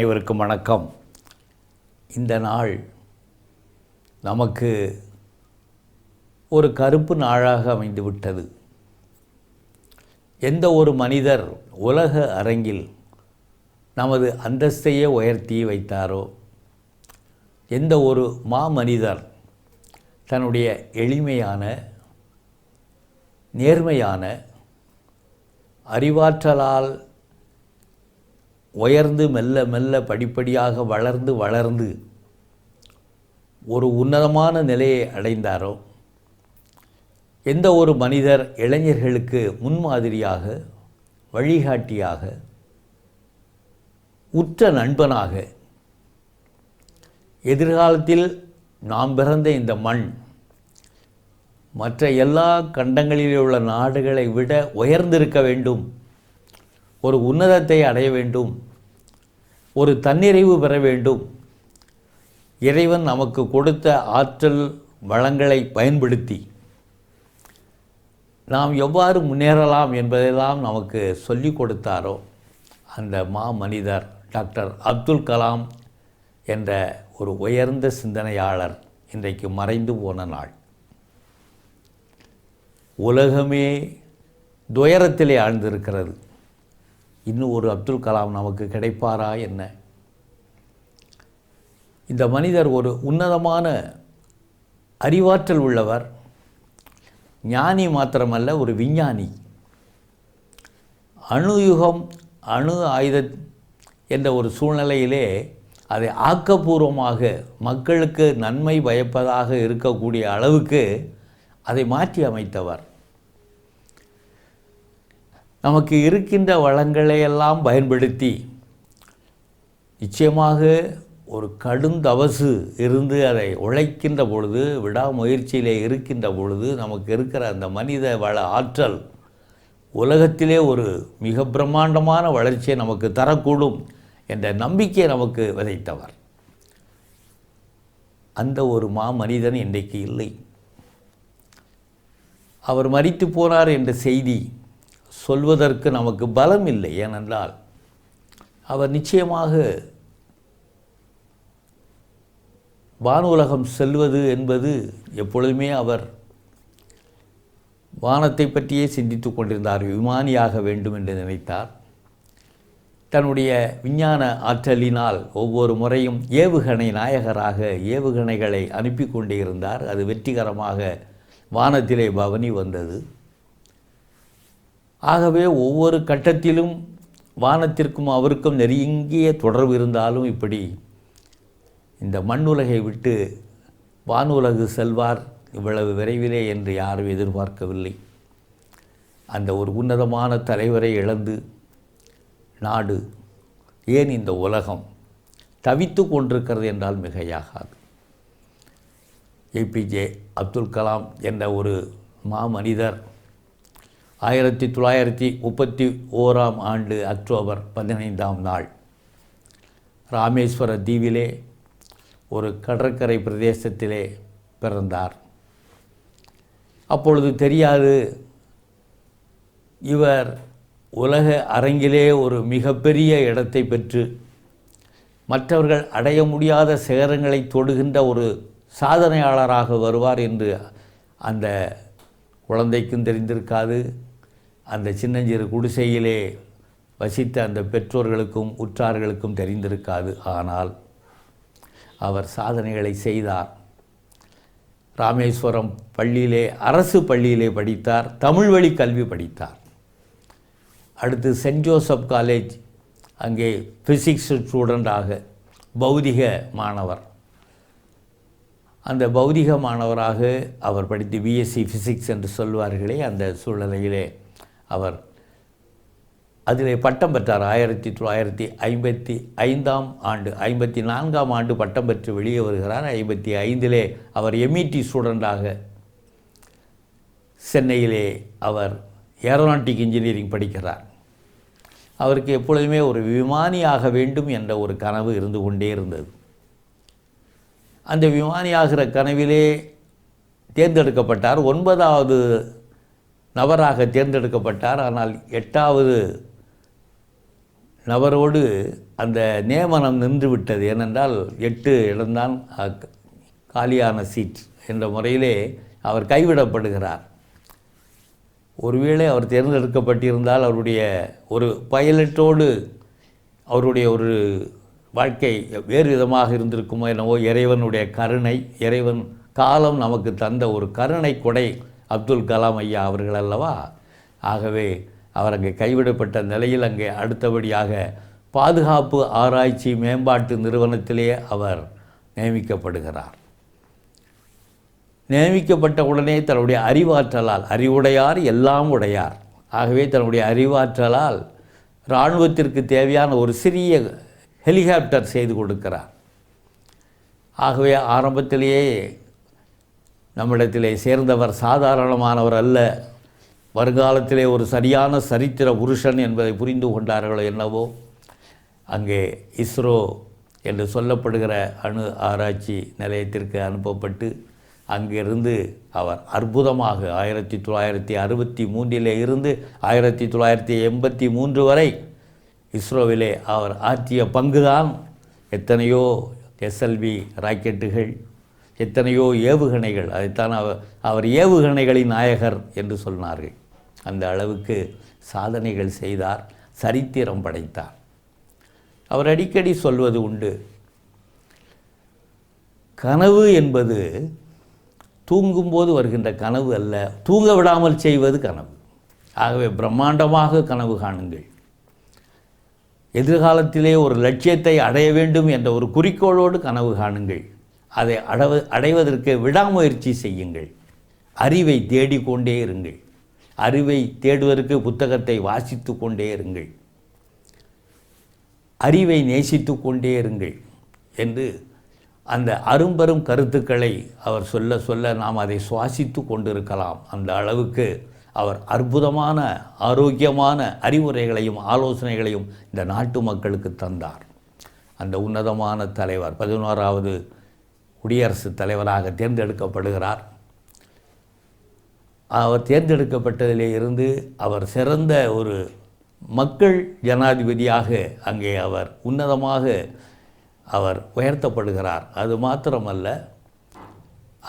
அனைவருக்கும் வணக்கம். இந்த நாள் நமக்கு ஒரு கருப்பு நாளாக அமைந்துவிட்டது. எந்த ஒரு மனிதர் உலக அரங்கில் நமது அந்தஸ்தையே உயர்த்தி வைத்தாரோ எந்த ஒரு மாமனிதர் தன்னுடைய எளிமையான நேர்மையான அறிவாற்றலால் உயர்ந்து மெல்ல மெல்ல படிப்படியாக வளர்ந்து வளர்ந்து ஒரு உன்னதமான நிலையை அடைந்தாரோ? எந்த ஒரு மனிதர் இளைஞர்களுக்கு முன்மாதிரியாக வழிகாட்டியாக உற்ற நண்பனாக எதிர்காலத்தில் நாம் பிறந்த இந்த மண் மற்ற எல்லா கண்டங்களில் உள்ள நாடுகளை விட உயர்ந்திருக்க வேண்டும் ஒரு உன்னதத்தை அடைய வேண்டும் ஒரு தன்னிறைவு பெற வேண்டும். இறைவன் நமக்கு கொடுத்த ஆற்றல் வளங்களை பயன்படுத்தி நாம் எவ்வாறு முன்னேறலாம் என்பதெல்லாம் நமக்கு சொல்லிக் கொடுத்தாரோ அந்த மா மனிதர் டாக்டர் அப்துல் கலாம் என்ற ஒரு உயர்ந்த சிந்தனையாளர் இன்றைக்கு மறைந்து போன நாள். உலகமே துயரத்திலே ஆழ்ந்திருக்கிறது. இன்னும் ஒரு அப்துல் கலாம் நமக்கு கிடைப்பாரா என்ன? இந்த மனிதர் ஒரு உன்னதமான அறிவாற்றல் உள்ளவர். ஞானி மாத்திரமல்ல ஒரு விஞ்ஞானி. அணு யுகம் அணு ஆயுத என்ற ஒரு சூழ்நிலையிலே அதை ஆக்கப்பூர்வமாக மக்களுக்கு நன்மை பயப்பதாக இருக்கக்கூடிய அளவுக்கு அதை மாற்றி அமைத்தவர். நமக்கு இருக்கின்ற வளங்களை எல்லாம் பயன்படுத்தி நிச்சயமாக ஒரு கடுந்தவசு இருந்து அதை உழைக்கின்ற பொழுது விடாமுயற்சியிலே இருக்கின்ற பொழுது நமக்கு இருக்கிற அந்த மனித வள ஆற்றல் உலகத்திலே ஒரு மிக பிரம்மாண்டமான வளர்ச்சியை நமக்கு தரக்கூடும் என்ற நம்பிக்கையை நமக்கு விதைத்தவர். அந்த ஒரு மா மனிதன் இன்றைக்கு இல்லை. அவர் மறித்து போனார் என்ற செய்தி சொல்வதற்கு நமக்கு பலம் இல்லை ஏனென்றால் அவர் நிச்சயமாக வானுலகம் செல்வது என்பது எப்பொழுதுமே அவர் வானத்தை பற்றியே சிந்தித்து கொண்டிருந்தார் விமானியாக வேண்டும் என்று நினைத்தார். தன்னுடைய விஞ்ஞான ஆற்றலினால் ஒவ்வொரு முறையும் ஏவுகணை நாயகராக ஏவுகணைகளை அனுப்பி கொண்டே இருந்தார். அது வெற்றிகரமாக வானத்திலே பவனி வந்தது. ஆகவே ஒவ்வொரு கட்டத்திலும் வானத்திற்கும் அவருக்கும் நெருங்கிய தொடர்பு இருந்தாலும் இப்படி. இந்த மண்ணுலகை விட்டு வானுலகு செல்வார் இவ்வளவு விரைவிலே என்று யாரும் எதிர்பார்க்கவில்லை. அந்த ஒரு உன்னதமான தலைவரை இழந்து நாடு ஏன் இந்த உலகம் தவித்து கொண்டிருக்கிறது என்றால் மிகையாகாது. ஏபிஜே அப்துல் கலாம் என்ற ஒரு மாமனிதர் ஆயிரத்தி தொள்ளாயிரத்தி முப்பத்தி ஓராம் ஆண்டு அக்டோபர் பதினைந்தாம் நாள். ராமேஸ்வர தீவிலே ஒரு கடற்கரை பிரதேசத்திலே பிறந்தார். அப்பொழுது தெரியாது இவர் உலக அரங்கிலே ஒரு மிகப்பெரிய இடத்தை பெற்று மற்றவர்கள் அடைய முடியாத சிகரங்களை தொடுகின்ற ஒரு சாதனையாளராக வருவார் என்று அந்த குழந்தைக்கும் தெரிந்திருக்காது. அந்த சின்னஞ்சிறு குடிசையிலே வசித்த அந்த பெற்றோர்களுக்கும் உற்றார்களுக்கும் தெரிந்திருக்காது. ஆனால் அவர் சாதனைகளை செய்தார். ராமேஸ்வரம் பள்ளியிலே அரசு பள்ளியிலே படித்தார் தமிழ் வழி கல்வி படித்தார். அடுத்து சென்ட் ஜோசப் காலேஜ் அங்கே ஃபிசிக்ஸ் ஸ்டூடெண்டாக பௌதிக மாணவர். அந்த பௌதிக மாணவராக அவர் படித்து பிஎஸ்சி ஃபிசிக்ஸ் என்று சொல்வார்களே அந்த சூழ்நிலையிலே அவர் அதிலே பட்டம் பெற்றார். ஆயிரத்தி தொள்ளாயிரத்தி ஐம்பத்தி ஐந்தாம் ஆண்டு ஐம்பத்தி நான்காம் ஆண்டு பட்டம் பெற்று வெளியே வருகிறார். ஐம்பத்தி ஐந்திலே அவர் எம்இடி ஸ்டூடெண்டாக சென்னையிலே அவர் ஏரோநாட்டிக் இன்ஜினியரிங் படிக்கிறார். அவருக்கு எப்பொழுதுமே ஒரு விமானியாக வேண்டும் என்ற ஒரு கனவு இருந்து கொண்டே இருந்தது. அந்த விமானியாகிற கனவிலே தேர்ந்தெடுக்கப்பட்டார். ஒன்பதாவது நபராக தேர்ந்தெடுக்கப்பட்டார். ஆனால் எட்டாவது நபரோடு அந்த நியமனம் நின்று விட்டது ஏனென்றால் எட்டு இடம்தான் காலியான சீட் என்ற முறையிலே அவர் கைவிடப்படுகிறார். ஒருவேளை அவர் தேர்ந்தெடுக்கப்பட்டிருந்தால் அவருடைய ஒரு பயலட்டோடு அவருடைய ஒரு வாழ்க்கை வேறு விதமாக இருந்திருக்குமோ என்னவோ இறைவனுடைய கருணை இறைவன் காலம் நமக்கு தந்த ஒரு கருணை கொடை அப்துல் கலாம் ஐயா அவர்கள் அல்லவா? ஆகவே அவர் அங்கே கைவிடப்பட்ட நிலையில் அங்கே அடுத்தபடியாக பாதுகாப்பு ஆராய்ச்சி மேம்பாட்டு நிறுவனத்திலே அவர் நியமிக்கப்படுகிறார். நியமிக்கப்பட்ட உடனே தன்னுடைய அறிவாற்றலால் அறிவுடையார் எல்லாம் உடையார். ஆகவே தன்னுடைய அறிவாற்றலால் இராணுவத்திற்கு தேவையான ஒரு சிறிய ஹெலிகாப்டர் செய்து கொடுக்கிறார். ஆகவே ஆரம்பத்திலேயே நம்மிடத்திலே சேர்ந்தவர் சாதாரணமானவர் அல்ல. வருங்காலத்திலே ஒரு சரியான சரித்திர புருஷன் என்பதை புரிந்து கொண்டார்களோ என்னவோ. அங்கே இஸ்ரோ என்று சொல்லப்படுகிற அணு ஆராய்ச்சி நிலையத்திற்கு அனுப்பப்பட்டு அங்கிருந்து அவர் அற்புதமாக ஆயிரத்தி தொள்ளாயிரத்தி அறுபத்தி மூன்றிலே இருந்து ஆயிரத்தி தொள்ளாயிரத்தி எண்பத்தி மூன்று வரை இஸ்ரோவிலே அவர் ஆற்றிய பங்குதான் எத்தனையோ எஸ்எல்வி ராக்கெட்டுகள் எத்தனையோ ஏவுகணைகள் அதைத்தான் அவர் அவர் ஏவுகணைகளின் நாயகர் என்று சொன்னார்கள். அந்த அளவுக்கு சாதனைகள் செய்தார் சரித்திரம் படைத்தார். அவர் அடிக்கடி சொல்வது உண்டு கனவு என்பது தூங்கும்போது வருகின்ற கனவு அல்ல தூங்க விடாமல் செய்வது கனவு. ஆகவே பிரம்மாண்டமாக கனவு காணுங்கள். எதிர்காலத்திலே ஒரு லட்சியத்தை அடைய வேண்டும் என்ற ஒரு குறிக்கோளோடு கனவு காணுங்கள். அதை அடவ அடைவதற்கு விடாமுயற்சி செய்யுங்கள். அறிவை தேடிக்கொண்டே இருங்கள். அறிவை தேடுவதற்கு புத்தகத்தை வாசித்து கொண்டே இருங்கள். அறிவை நேசித்து கொண்டே இருங்கள் என்று அந்த அரும்பெரும் கருத்துக்களை அவர் சொல்ல சொல்ல நாம் அதை சுவாசித்து கொண்டிருக்கலாம். அந்த அளவுக்கு அவர் அற்புதமான ஆரோக்கியமான அறிவுரைகளையும் ஆலோசனைகளையும் இந்த நாட்டு மக்களுக்கு தந்தார். அந்த உன்னதமான தலைவர் பதினோராவது குடியரசுத் தலைவராக தேர்ந்தெடுக்கப்படுகிறார். அவர் தேர்ந்தெடுக்கப்பட்டதிலே இருந்து அவர் சிறந்த ஒரு மக்கள் ஜனாதிபதியாக அங்கே அவர் உன்னதமாக அவர் உயர்த்தப்படுகிறார். அது மாத்திரமல்ல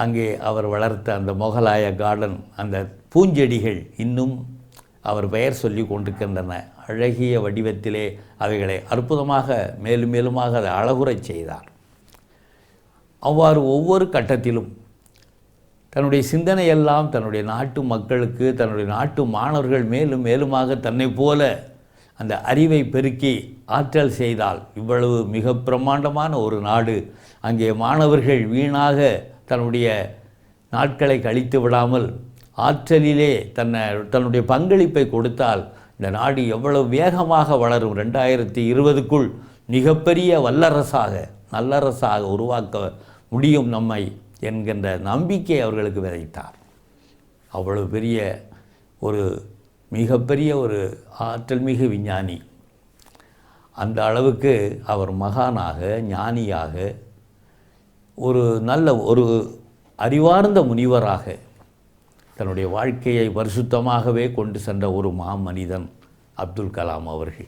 அங்கே அவர் வளர்த்த அந்த மொகலாய கார்டன் அந்த பூஞ்செடிகள் இன்னும் அவர் பெயர் சொல்லி கொண்டிருக்கின்றன. அழகிய வடிவத்திலே அவைகளை அற்புதமாக மேலும் மேலுமாக அதை அழகுறச் செய்தார். அவ்வாறு ஒவ்வொரு கட்டத்திலும் தன்னுடைய சிந்தனையெல்லாம் தன்னுடைய நாட்டு மக்களுக்கு தன்னுடைய நாட்டு மாணவர்கள் மேலும் மேலுமாக தன்னை போல அந்த அறிவை பெருக்கி ஆற்றல் செய்தால் இவ்வளவு மிக பிரம்மாண்டமான ஒரு நாடு. அங்கே மாணவர்கள் வீணாக தன்னுடைய நாட்களை கழித்து விடாமல் ஆற்றலிலே தன்னை தன்னுடைய பங்களிப்பை கொடுத்தால் இந்த நாடு எவ்வளவு வேகமாக வளரும். ரெண்டாயிரத்தி இருபதுக்குள் மிகப்பெரிய வல்லரசாக நல்லரசாக உருவாக்க முடியும் நம்மை என்கின்ற நம்பிக்கை அவர்களுக்கு விதைத்தார். அவ்வளவு பெரிய ஒரு மிகப்பெரிய ஒரு ஆற்றல் மிகு விஞ்ஞானி. அந்த அளவுக்கு அவர் மகானாக ஞானியாக ஒரு நல்ல ஒரு அறிவார்ந்த முனிவராக தன்னுடைய வாழ்க்கையை பரிசுத்தமாகவே கொண்டு சென்ற ஒரு மாமனிதன் அப்துல் கலாம் அவர்கள்.